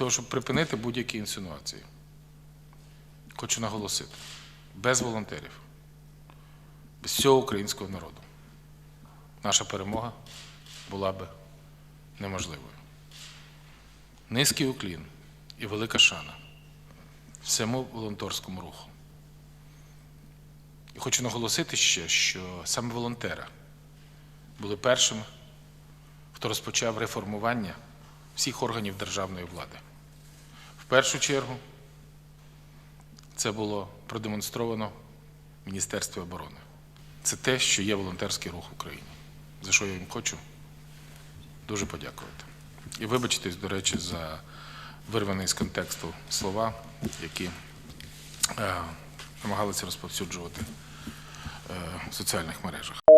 того, щоб припинити будь-які інсинуації. Хочу наголосити: без волонтерів, без всього українського народу наша перемога була би неможливою. Низький уклін і велика шана всьому волонтерському руху. І хочу наголосити ще, що саме волонтери були першими, хто розпочав реформування всіх органів державної влади. В першу чергу це було продемонстровано Міністерстві оборони. Це те, що є волонтерський рух в Україні, за що я їм хочу дуже подякувати. І вибачтесь, до речі, за вирваний з контексту слова, які е, намагалися розповсюджувати е, в соціальних мережах.